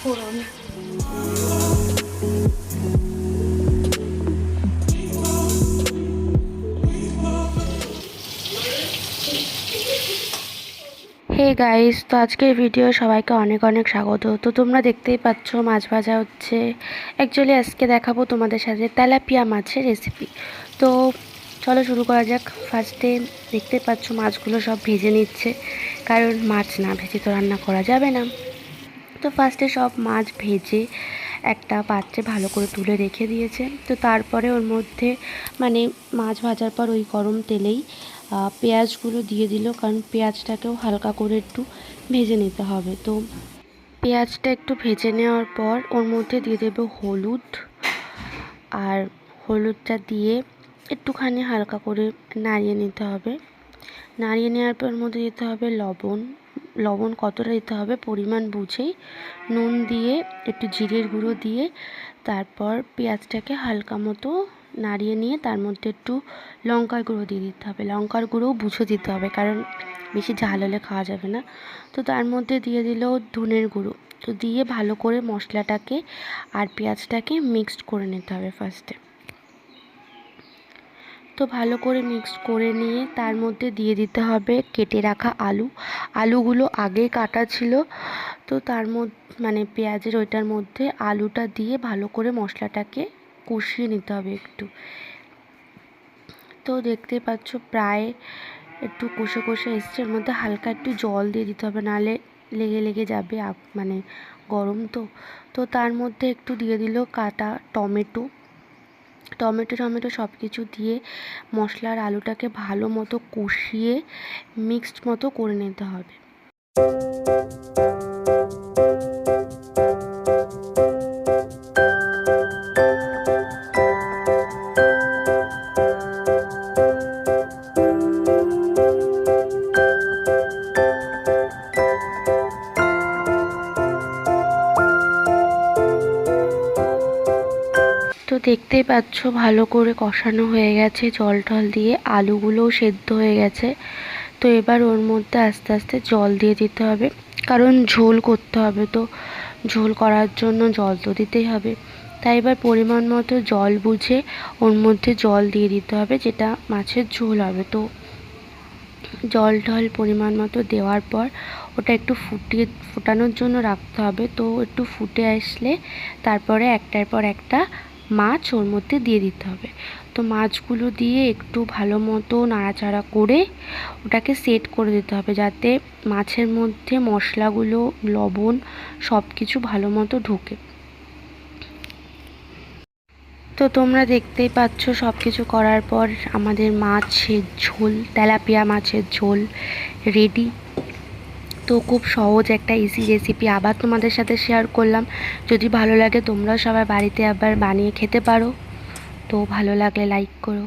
ফোড়ন hey guys তো আজকের ভিডিও সবাইকে অনেক অনেক স্বাগত। তো তোমরা দেখতেই পাচ্ছ মাছ ভাজা হচ্ছে। অ্যাকচুয়ালি আজকে দেখাবো তোমাদের সাথে তেলাপিয়া মাছের রেসিপি তো চলো শুরু করা যাক। ফার্স্টে দেখতে পাচ্ছ মাছগুলো সব ভেজে নিচ্ছে। কারণ মাছ না ভেজে তো রান্না করা যাবে না। তো ফার্স্টে সব মাছ ভেজে একটা পাত্রে ভালো করে তুলে রেখে দিয়েছে। তো তারপরে ওর মধ্যে মানে মাছ ভাজার পর ওই গরম তেলেই পেঁয়াজগুলো দিয়ে দিল। কারণ পেঁয়াজটাকেও হালকা করে একটু ভেজে নিতে হবে। তো পেঁয়াজটা একটু ভেজে নেওয়ার পর ওর মধ্যে দিয়ে দেবো হলুদ। আর হলুদটা দিয়ে একটুখানি হালকা করে নাড়িয়ে নিতে হবে। নাড়িয়ে নেওয়ার পর ওর মধ্যে দিতে হবে লবণ। লবণ কতটা দিতে হবে পরিমাণ বুঝেই নুন দিয়ে, একটু জিরের গুঁড়ো দিয়ে, তারপর পেঁয়াজটাকে হালকা মতো নাড়িয়ে নিয়ে তার মধ্যে একটু লঙ্কার গুঁড়ো দিয়ে দিতে হবে। লঙ্কার গুঁড়োও বুঝে দিতে হবে, কারণ বেশি ঝাল হলে খাওয়া যাবে না। তো তার মধ্যে দিয়ে দিল ধনের গুঁড়ো। তো দিয়ে ভালো করে মশলাটাকে আর পেঁয়াজটাকে মিক্সড করে নিতে হবে ফার্স্টে তো ভালো করে মিক্স করে নিয়ে তার মধ্যে দিয়ে দিতে হবে কেটে রাখা আলু। আলুগুলো আগে কাটা ছিল। তো তার মধ্যে মানে পেঁয়াজের ওইটার মধ্যে আলুটা দিয়ে ভালো করে মশলাটাকে কষিয়ে নিতে হবে একটু। তো দেখতে পাচ্ছ প্রায় একটু কষে কষে এসছে। এর মধ্যে হালকা একটু জল দিয়ে দিতে হবে, নাহলে লেগে লেগে যাবে মানে গরম তো। তো তার মধ্যে একটু দিয়ে দিল কাটা টমেটো। টমেটো টমেটো সব কিছু দিয়ে মশলার আলুটাকে ভালো মতো কষিয়ে মিক্সড মতো করে নিতে হবে। দেখতেই পাচ্ছ ভালো করে কষানো হয়ে গেছে, জল টল দিয়ে আলুগুলোও সেদ্ধ হয়ে গেছে। তো এবার ওর মধ্যে আস্তে আস্তে জল দিয়ে দিতে হবে, কারণ ঝোল করতে হবে তো। ঝোল করার জন্য জল তো দিতেই হবে। তাই এবার পরিমাণ মতো জল বুঝে ওর মধ্যে জল দিয়ে দিতে হবে, যেটা মাছের ঝোল হবে। তো জল টল পরিমাণ মতো দেওয়ার পর ওটা একটু ফুটিয়ে, ফোটানোর জন্য রাখতে হবে। তো একটু ফুটে আসলে তারপরে একটার পর একটা মাছ ওর মধ্যে দিয়ে দিতে হবে। তো মাছগুলো দিয়ে একটু ভালো মতো নাড়াচাড়া করে ওটাকে সেট করে দিতে হবে যাতে মাছের মধ্যে মশলাগুলো, লবণ সব কিছু ভালো মতো ঢোকে। তো তোমরা দেখতেই পাচ্ছ সব কিছু করার পর আমাদের মাছের ঝোল, তেলাপিয়া মাছের ঝোল রেডি তো খুব সহজ একটা ইজি রেসিপি আবার তোমাদের সাথে শেয়ার করলাম। যদি ভালো লাগে তোমরাও সবার বাড়িতে আবার বানিয়ে খেতে পারো। তো ভালো লাগলে লাইক করো।